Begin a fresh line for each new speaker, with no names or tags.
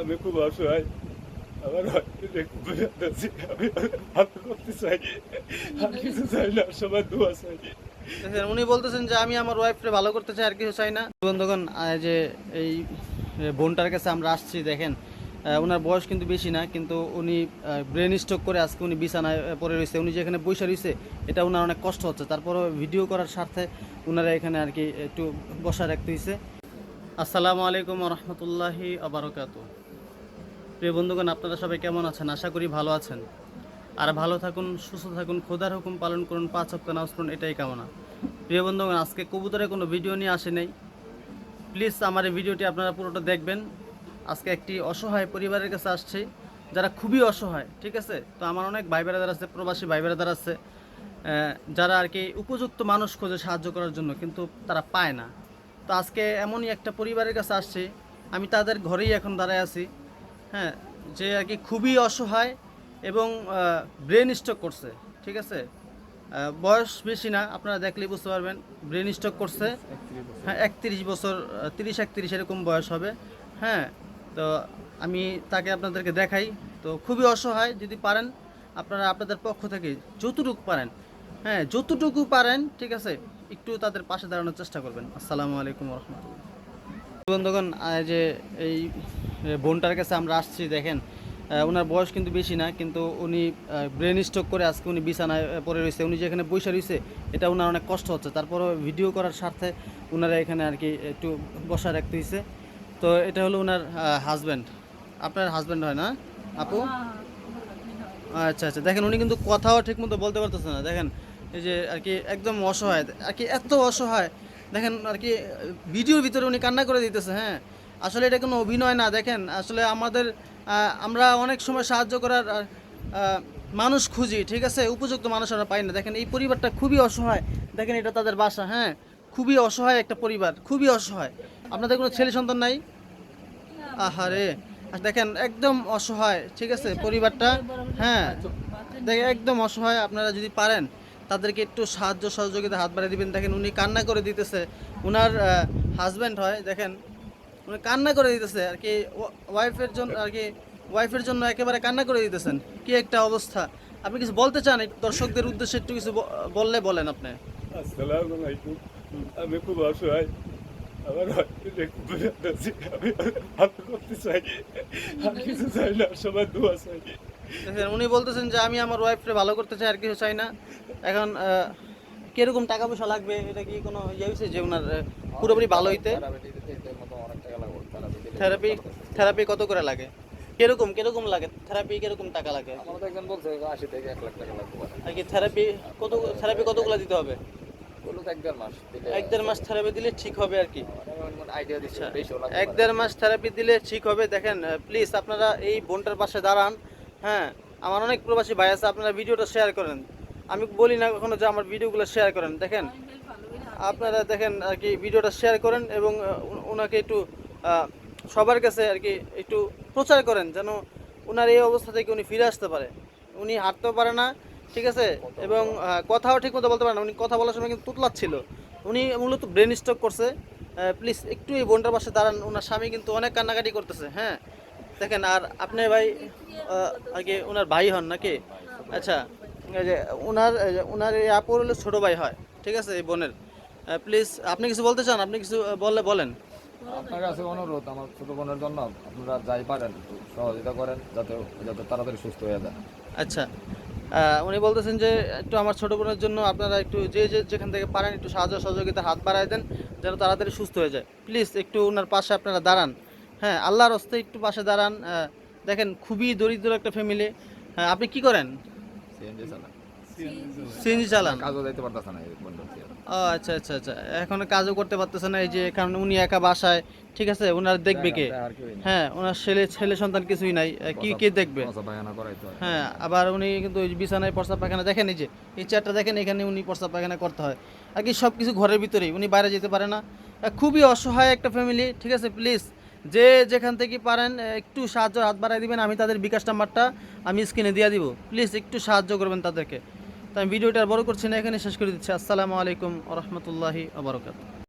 আমি খুব অসহায় আমার আমি করতে চাই আর কিছু চাই না দোয়া চাই
উনি বলতেছেন যে আমি আমার ওয়াইফকে ভালো করতে চাই, আর কিছু চাই না। বন্ধুগণ যে এই বোনটার কাছে আমরা আসছি, দেখেন। ওনার বয়স কিন্তু বেশি না, কিন্তু উনি ব্রেন স্ট্রোক করে আজকে উনি বিছানায় পড়ে রয়েছে। উনি যেখানে বসে রয়েছে, এটা ওনার অনেক কষ্ট হচ্ছে। তারপরে ভিডিও করার স্বার্থে ওনারা এখানে আর কি একটু বসা রাখতে হয়েছে আসসালামু আলাইকুম রহমতুল্লাহি আবরকাত প্রিয় বন্ধুগণ, আপনারা সবাই কেমন আছেন? আশা করি ভালো আছেন। আর ভালো থাকুন, সুস্থ থাকুন, খোদার হুকুম পালন করুন, পাঁচ হপ্তাহ নামাজ পড়ুন, এটাই কামনা। প্রিয় বন্ধুগণ, আজকে কবুতরের কোনো ভিডিও নিয়ে আসে নাই। প্লিজ আমার এই ভিডিওটি আপনারা পুরোটা দেখবেন। আজকে একটি অসহায় পরিবারের কাছে আসছে, যারা খুবই অসহায়, ঠিক আছে? তো আমার অনেক ভাই বেড়াদার আছে, প্রবাসী ভাই বেড়াদার আছে যারা আর কি উপযুক্ত মানুষ খোঁজে সাহায্য করার জন্য, কিন্তু তারা পায় না। তো আজকে এমনই একটা পরিবারের কাছে আসছে। আমি তাদের ঘরেই এখন দাঁড়ায় আছি। হ্যাঁ যে আর কি খুবই অসহায় এবং ব্রেন স্ট্রোক করছে, ঠিক আছে? বয়স বেশি না, আপনারা দেখলেই বুঝতে পারবেন ব্রেন স্ট্রোক করছে। হ্যাঁ একত্রিশ বছর তিরিশ, একত্রিশ এরকম বয়স হবে। হ্যাঁ তো আমি তাকে আপনাদেরকে দেখাই। তো খুবই অসহায়, যদি পারেন, আপনারা আপনাদের পক্ষ থেকে যতটুকু পারেন হ্যাঁ যতটুকু পারেন, ঠিক আছে? একটু তাদের পাশে দাঁড়ানোর চেষ্টা করবেন। আসসালামু আলাইকুম রহমতুল্লাহ। বন্ধুগণ যে এই বোনটার কাছে আমরা আসছি দেখেন ওনার বয়স কিন্তু বেশি না কিন্তু উনি ব্রেন স্ট্রোক করে আজকে উনি বিছানায় পড়ে রয়েছে। উনি যেখানে বসে রয়েছে এটা ওনার অনেক কষ্ট হচ্ছে। তারপরে ভিডিও করার স্বার্থে ওনারা এখানে আর কি একটু বসা রাখতে হয়েছে তো এটা হলো ওনার হাজব্যান্ড আপনার হাজব্যান্ড হয় না? আপু? আচ্ছা আচ্ছা। দেখেন উনি কিন্তু কথাও ঠিক মতো বলতে পারতেছে না। দেখেন এই যে আর কি একদম অসহায়, আর কি এত অসহায়। দেখেন আর কি, ভিডিওর ভিতরে উনি কান্না করে দিতেছে হ্যাঁ? আসলে এটা কোনো অভিনয় না, দেখেন? আসলে আমাদের আমরা অনেক সময় সাহায্য করার মানুষ খুঁজি, ঠিক আছে? উপযুক্ত মানুষ আমরা পাই না। দেখেন, এই পরিবারটা খুবই অসহায়। দেখেন, এটা তাদের বাসা হ্যাঁ? খুবই অসহায় একটা পরিবার, খুবই অসহায়। আপনাদের কোনো ছেলে সন্তান নাই? আহারে! দেখেন, একদম অসহায়, ঠিক আছে? পরিবারটা হ্যাঁ? দেখেন, একদম অসহায়, আপনারা যদি পারেন। তাদেরকে একটু সাহায্য সহযোগিতা হাত বাড়িয়ে দিবেন। দেখেন উনি কান্না করে দিতেছে। উনার হাজব্যান্ড হয় দেখেন উনি কান্না করে দিতেছে। আর কি ওয়াইফের জন্য আর কি ওয়াইফের জন্য একেবারে কান্না করে দিতেছেন। কি একটা অবস্থা। আপনি কিছু বলতে চান? দর্শকদের উদ্দেশ্যে একটু কিছু বললে বলেন আপনি।
আমি খুব অসহায়। আমার হয়তো খুব আছি আমি করতে চাই। আর কিছু চাই না সবার দোয়া চাই।
উনি বলতেছেন যে আমি আমার ওয়াইফকে ভালো করতে চাই আর কিছু চাই না। এখন কীরকম টাকা পয়সা লাগবে? এটা কি কোনো ইয়ে হয়েছে যে ওনার পুরোপুরি ভালো হইতে? থেরাপি থেরাপি কত করে লাগে? কীরকম কীরকম লাগে? থেরাপি কীরকম টাকা লাগে?
আমাদের একজন বলছে আশি থেকে এক লাখ টাকা লাগবে
আর কি থেরাপি কত থেরাপি কতগুলো দিতে হবে?
এক দেড় মাস
থেরাপি দিলে ঠিক হবে আর কি।
লাগবে
এক দেড় মাস থেরাপি দিলে ঠিক হবে। দেখেন প্লিজ আপনারা এই বোনটার পাশে দাঁড়ান। হ্যাঁ আমার অনেক প্রবাসী ভাই আছে আপনারা ভিডিওটা শেয়ার করেন। আমি বলি না কখনো যে আমার ভিডিওগুলো শেয়ার করেন, দেখেন? আপনারা দেখেন আর কি ভিডিওটা শেয়ার করেন এবং ওনাকে একটু সবার কাছে আর কি একটু প্রচার করেন যেন ওনার এই অবস্থা থেকে উনি ফিরে আসতে পারে। উনি হাঁটতেও পারে না, ঠিক আছে? এবং কথাও ঠিক মতো বলতে পারে না। উনি কথা বলার সময় কিন্তু তুতলাচ্ছিল। উনি মূলত ব্রেন স্ট্রোক করছে। প্লিজ একটু এই বোনটার পাশে দাঁড়ান। ওনার স্বামী কিন্তু অনেক কান্নাকাটি করতেছে হ্যাঁ? দেখেন, আর আপনি ভাই আর কি ওনার ভাই হন নাকি? আচ্ছা যে ওনার ওনার এই আপুর হলো ছোটো ভাই হয় ঠিক আছে এই বোনের। প্লিজ আপনি কিছু বলতে চান? আপনি কিছু বললে বলেন।
আপনার কাছে অনুরোধ আমার ছোট বোনের জন্য আপনারা যাই পারেন একটু সহযোগিতা করেন যাতে যাতে তাড়াতাড়ি সুস্থ হয়ে যায়।
আচ্ছা উনি বলতেছেন যে একটু আমার ছোটো বোনের জন্য আপনারা একটু যে যে যেখান থেকে পারেন একটু সাহায্য সহযোগিতা হাত বাড়ায় দেন যেন তাড়াতাড়ি সুস্থ হয়ে যায়। প্লিজ একটু ওনার পাশে আপনারা দাঁড়ান। হ্যাঁ আল্লাহর হস্তে একটু পাশে দাঁড়ান। দেখেন খুবই দরিদ্র একটা ফ্যামিলি হ্যাঁ আপনি কি করেন?
সিএনজি চালান।
সিএনজি চালান?
কাজও যাইতে পারতেছে না এই
ও আচ্ছা আচ্ছা আচ্ছা। এখন কাজও করতে পারতেছে না এই যে কারণ উনি একা বাসায় ঠিক আছে? ওনার দেখবে কে। হ্যাঁ ওনার ছেলে ছেলে সন্তান কিছুই নাই। কি কে দেখবে?
হয়।
হ্যাঁ আবার উনি কিন্তু ওই বিছানায় প্রস্তাব পায়খানা দেখেন এই যে এই চেয়ারটা দেখেন এখানে উনি প্রস্তাব পায়খানা করতে হয়। আর কি সব কিছু ঘরের ভিতরেই উনি বাইরে যেতে পারে না। খুবই অসহায় একটা ফ্যামিলি ঠিক আছে? প্লিজ যে যেখান থেকে পারেন একটু সাহায্য হাত বাড়াই দিবেন, আমি তাদের বিকাশ নাম্বারটা আমি স্ক্রিনে দিয়ে দিব। প্লিজ একটু সাহায্য করবেন তাদেরকে। তো আমি ভিডিওটা বড় করছি না এখানে শেষ করে দিচ্ছি। আসসালামু আলাইকুম রহমতুল্লাহি আবরকাত